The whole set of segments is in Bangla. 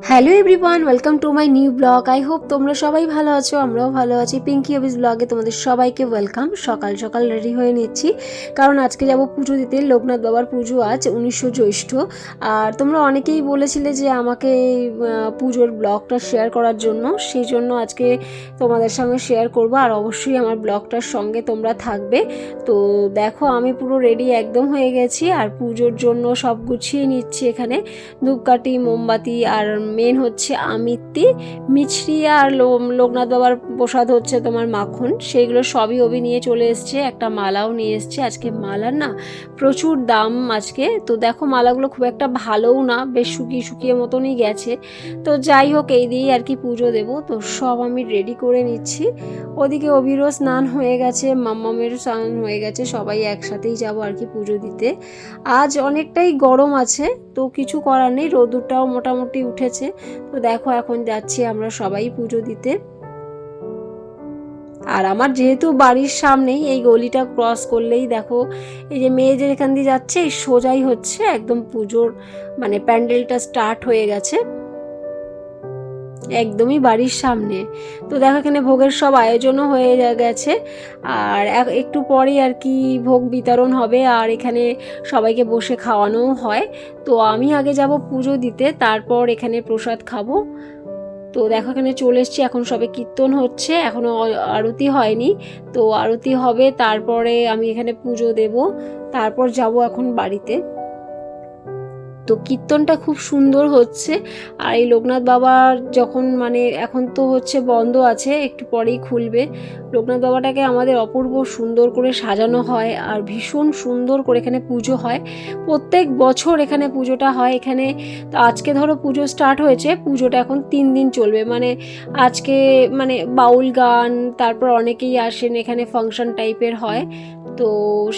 Hello everyone welcome to my new blog I hope তোমরা সবাই ভালো আছো আমরাও ভালো আছি। পিঙ্কি অফিস ব্লগে তোমাদের সবাইকে ওয়েলকাম সকাল সকাল রেডি হয়ে নিচ্ছি। কারণ আজকে যাব পুজো দিতে লোকনাথ বাবার পুজো আজ উনিশশো জ্যৈষ্ঠ। আর তোমরা অনেকেই বলেছিলে যে আমাকে এই, পুজোর ব্লগটা শেয়ার করার জন্য। সেই জন্য আজকে তোমাদের সঙ্গে শেয়ার করব। আর অবশ্যই আমার ব্লগটার সঙ্গে তোমরা থাকবে। তো দেখো আমি পুরো রেডি একদম হয়ে গেছি। আর পুজোর জন্য সব গুছিয়ে নিচ্ছি এখানে। ধূপকাঠি মোমবাতি আর মেন হচ্ছে আমিত্তি, মিছরি আর লোকনাথ বাবার প্রসাদ হচ্ছে তোমার মাখন। সেইগুলো সবই অবি নিয়ে চলে এসছে, একটা মালাও নিয়ে এসছে। আজকে মালার না প্রচুর দাম আজকে। তো দেখো মালাগুলো খুব একটা ভালোও না, বেশ শুকিয়ে শুকিয়ে মতনই গেছে। তো যাই হোক, এই দিয়েই আর কি পুজো দেবো। তো সব আমি রেডি করে নিচ্ছি। ওদিকে অবিরও স্নান হয়ে গেছে, মাম্মামেরও স্নান হয়ে গেছে, সবাই একসাথেই যাব আর কি পুজো দিতে। আজ অনেকটাই গরম আছে তো কিছু করার নেই রোদুরটাও মোটামুটি উঠেছে। তো দেখো এখন যাচ্ছি আমরা সবাই পুজো দিতে। আর আমার যেহেতু বাড়ির সামনেই এই গলিটা ক্রস করলেই দেখো, এই যে মেয়ে যে এখান দিয়ে যাচ্ছে, এই সোজাই হচ্ছে, একদম পুজোর মানে প্যান্ডেলটা স্টার্ট হয়ে গেছে। একদমই বাড়ির সামনে। তো দেখো এখানে ভোগের সব আয়োজনও হয়ে গেছে। আর একটু পরেই আর কি ভোগ বিতরণ হবে। আর এখানে সবাইকে বসে খাওয়ানোও হয়। তো আমি আগে যাব পুজো দিতে, তারপর এখানে প্রসাদ খাব। তো দেখো এখানে চলে এসছি, এখন সবে কীর্তন হচ্ছে। এখনও আরতি হয়নি। তো আরতি হবে, তারপরে আমি এখানে পুজো দেব। তারপর যাব এখন বাড়িতে। তো কীর্তনটা খুব সুন্দর হচ্ছে। আর এই লোকনাথ বাবার যখন মানে এখন তো হচ্ছে বন্ধ আছে, একটু পরেই খুলবে। লোকনাথ বাবাটাকে আমাদের অপূর্ব সুন্দর করে সাজানো হয় আর ভীষণ সুন্দর করে এখানে পুজো হয়। প্রত্যেক বছর এখানে পুজোটা হয়। এখানে তো আজকে ধরো পুজো স্টার্ট হয়েছে, পুজোটা এখন তিন দিন চলবে। মানে আজকে মানে বাউল গান, তারপর অনেকেই আসেন এখানে ফাংশন টাইপের হয়। তো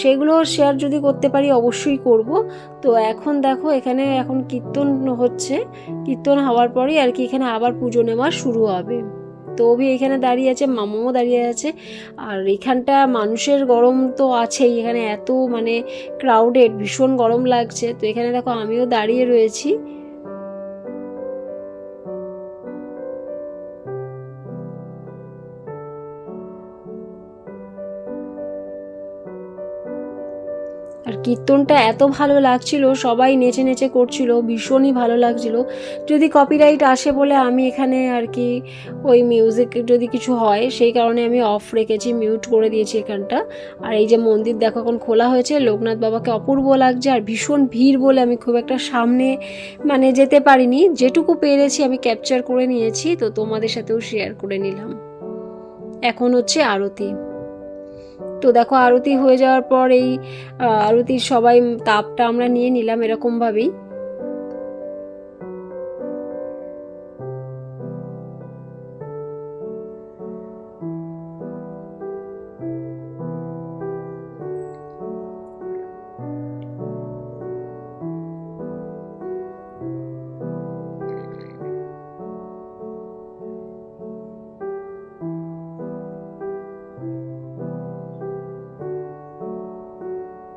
সেগুলো শেয়ার যদি করতে পারি অবশ্যই করব। তো এখন দেখো এখানে এখন কীর্তন হচ্ছে। কীর্তন হওয়ার পরেই আর কি এখানে আবার পুজো নেওয়া শুরু হবে। তো অভি এখানে দাঁড়িয়ে আছে, মামাও দাঁড়িয়ে আছে। আর এখানটা মানুষের গরম তো আছেই, এখানে এত মানে ক্রাউডেড ভীষণ গরম লাগছে। তো এখানে দেখো আমিও দাঁড়িয়ে রয়েছি। আর কীর্তনটা এত ভালো লাগছিল, সবাই নেচে নেচে করছিল, ভীষণই ভালো লাগছিল। যদি কপিরাইট আসে বলে আমি এখানে আর কি ওই মিউজিক যদি কিছু হয়, সেই কারণে আমি অফ রেখেছি মিউট করে দিয়েছি এখানটা। আর এই যে মন্দির দেখো এখন খোলা হয়েছে, লোকনাথ বাবাকে অপূর্ব লাগছে আর ভীষণ ভিড় বলে আমি খুব একটা সামনে মানে যেতে পারিনি। যেটুকু পেরেছি আমি ক্যাপচার করে নিয়েছি, তো তোমাদের সাথেও শেয়ার করে নিলাম। এখন হচ্ছে আরতি। তো দেখো আরতি হয়ে যাওয়ার পর এই আরতির সবাই তাপটা আমরা নিয়ে নিলাম এরকমভাবেই।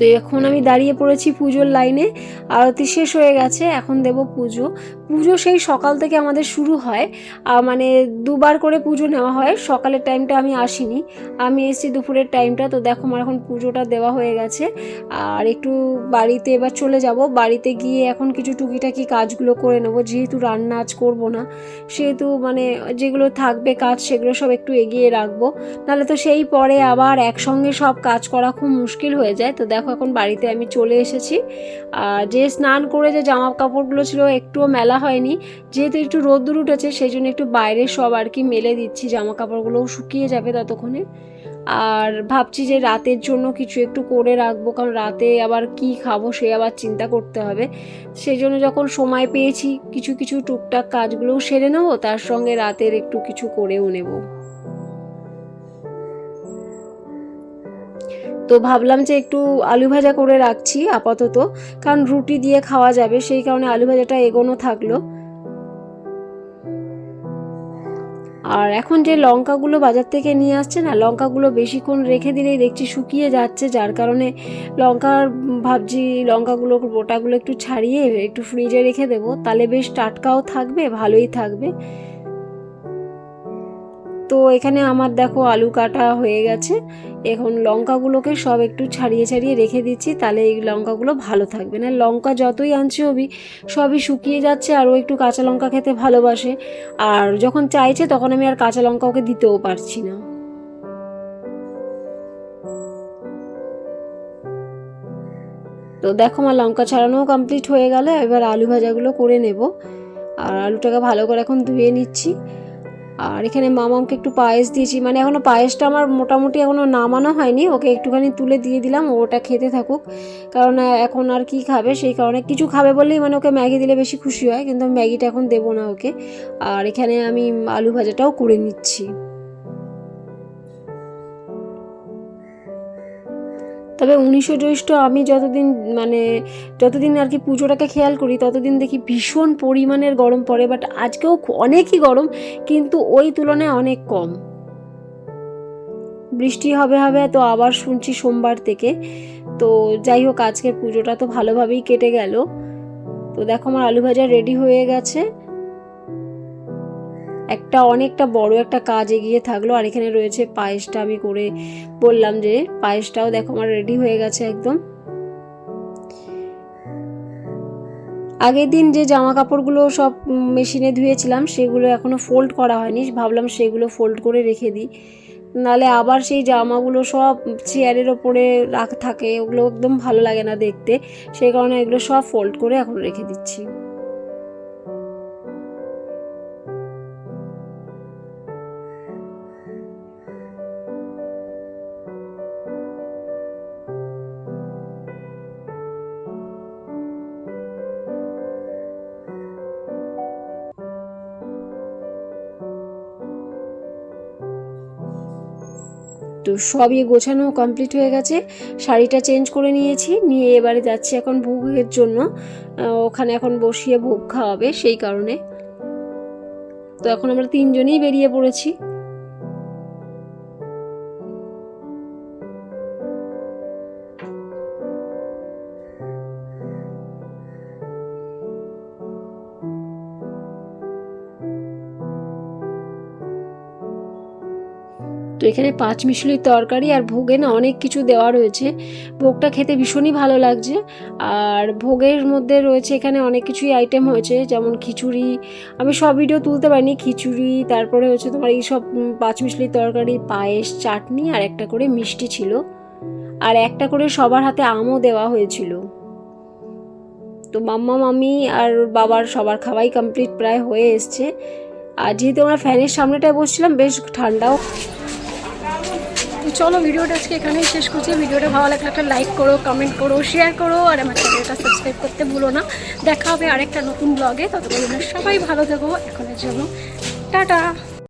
তো এখন আমি দাঁড়িয়ে পড়েছি পুজোর লাইনে, আরতি শেষ হয়ে গেছে, এখন দেব পুজো। পুজো সেই সকাল থেকে আমাদের শুরু হয় মানে দুবার করে পুজো নেওয়া হয়, সকালের টাইমটা আমি আসিনি। আমি এসেছি দুপুরের টাইমটা, তো দেখো আমার এখন পুজোটা দেওয়া হয়ে গেছে। আর একটু বাড়িতে এবার চলে যাব, বাড়িতে গিয়ে এখন কিছু টুকিটাকি কাজগুলো করে নেব, যেহেতু রান্না আজ করব না, সেহেতু মানে যেগুলো থাকবে কাজ সেগুলো সব একটু এগিয়ে রাখব। নাহলে তো সেই পরে আবার একসঙ্গে সব কাজ করা খুব মুশকিল হয়ে যায়, তো দেখো এখন বাড়িতে আমি চলে এসেছি। আর যে স্নান করে যে জামা কাপড়গুলো ছিল একটুও মেলা হয়নি, যেহেতু একটু রোদ্দুর উঠেছে, সেই জন্য একটু বাইরে সব আর কি মেলে দিচ্ছি জামা কাপড়গুলোও শুকিয়ে যাবে ততক্ষণে। আর ভাবছি যে রাতের জন্য কিছু একটু করে রাখব, কারণ রাতে আবার কি খাব সে আবার চিন্তা করতে হবে। সেই জন্য যখন সময় পেয়েছি, কিছু কিছু টুকটাক কাজগুলোও সেরে নেব, তার সঙ্গে রাতের একটু কিছু করেও নেব। তো ভাবলাম যে একটু আলু ভাজা করে রাখছি আপাতত, কারণ রুটি দিয়ে খাওয়া যাবে, সেই কারণে আলু ভাজাটা এগোনো থাকল। আর এখন যে লঙ্কাগুলো বাজার থেকে নিয়ে আসছে না, লঙ্কাগুলো বেশিক্ষণ রেখে দিলেই দেখছি শুকিয়ে যাচ্ছে, যার কারণে লঙ্কার ভাবছি লঙ্কাগুলো বোটাগুলো একটু ছাড়িয়ে একটু ফ্রিজে রেখে দেবো। তাহলে বেশ টাটকাও থাকবে, ভালোই থাকবে। তো এখানে আমার দেখো আলু কাটা হয়ে গেছে। এখন লঙ্কাগুলোকে সব একটু ছাড়িয়ে ছাড়িয়ে রেখে দিচ্ছি, তাহলে এই লঙ্কাগুলো ভালো থাকবে। না, লঙ্কা যতই আনছি হবি সবই শুকিয়ে যাচ্ছে আর ও একটু কাঁচা লঙ্কা খেতে ভালোবাসে। আর যখন চাইছে তখন আমি আর কাঁচা লঙ্কা ওকে দিতেও পারছি না। তো দেখো আমার লঙ্কা ছাড়ানোও কমপ্লিট হয়ে গেল, এবার আলু ভাজাগুলো করে নেব। আর আলুটাকে ভালো করে এখন ধুয়ে নিচ্ছি। আর এখানে মামামকে একটু পায়েস দিয়েছি। মানে এখনও পায়েসটা আমার মোটামুটি এখনও নামানো হয়নি। ওকে একটুখানি তুলে দিয়ে দিলাম ওটা খেতে থাকুক। কারণ এখন আর কি খাবে, সেই কারণে কিছু খাবে বললেই মানে ওকে ম্যাগি দিলে বেশি খুশি হয়, কিন্তু ম্যাগিটা এখন দেবো না ওকে। আর এখানে আমি আলু ভাজাটাও করে নিচ্ছি। তবে উনিশশো জ্যৈষ্ঠ আমি যতদিন মানে যতদিন আর কি পুজোটাকে খেয়াল করি, ততদিন দেখি ভীষণ পরিমাণের গরম পড়ে বাট আজকেও অনেকই গরম, কিন্তু ওই তুলনায় অনেক কম। বৃষ্টি হবে হবে তো আবার শুনছি সোমবার থেকে। তো যাই হোক, আজকের পুজোটা তো ভালোভাবেই কেটে গেল। তো দেখো আমার আলু ভাজা রেডি হয়ে গেছে। একটা অনেকটা বড় একটা কাজ এগিয়ে থাকল। আর এখানে রয়েছে পায়েসটা। আমি করে বললাম যে, পায়েসটাও দেখো আমার রেডি হয়ে গেছে একদম। আগের দিন যে জামা কাপড়গুলো সব মেশিনে ধুয়েছিলাম, সেগুলো এখনও ফোল্ড করা হয়নি। ভাবলাম সেগুলো ফোল্ড করে রেখে দিই। নালে আবার সেই জামাগুলো সব চেয়ারের ওপরে রাখ থাকে, ওগুলো একদম ভালো লাগে না দেখতে। সেই কারণে এগুলো সব ফোল্ড করে এখন রেখে দিচ্ছি। তো সবই গোছানো কমপ্লিট হয়ে গেছে। শাড়িটা চেঞ্জ করে নিয়েছি, নিয়ে এবারে যাচ্ছি এখন ভোগের জন্য। ওখানে এখন বসিয়ে ভোগ খাওয়াবে সেই কারণে। তো এখন আমরা তিনজনেই বেরিয়ে পড়েছি। তো এখানে পাঁচ মিশলির তরকারি আর ভোগে না অনেক কিছু দেওয়া রয়েছে। ভোগটা খেতে ভীষণই ভালো লাগছে। আর ভোগের মধ্যে রয়েছে এখানে অনেক কিছুই আইটেম হয়েছে, যেমন খিচুড়ি। আমি সব ভিডিও তুলতে পারিনি, খিচুড়ি, তারপরে হচ্ছে তোমার এই সব পাঁচ মিশলির তরকারি, পায়েস, চাটনি আর একটা করে মিষ্টি ছিল। আর একটা করে সবার হাতে আমও দেওয়া হয়েছিল। তো মাম্মা মামি আর বাবার সবার খাওয়াই কমপ্লিট প্রায় হয়ে এসছে। আর যেহেতু আমরা ফ্যানের সামনেটায় বসছিলাম, বেশ ঠান্ডাও চলো ভিডিওটা আজকে এখানেই শেষ করছি। ভিডিওটা ভালো লাগলে একটা লাইক করো কমেন্ট করো শেয়ার করো, আর আমার চ্যানেলটা সাবস্ক্রাইব করতে ভুলো না। দেখা হবে আরেকটা নতুন ব্লগে ততক্ষণ সবাই ভালো থাকো। এখনের জন্য টাটা।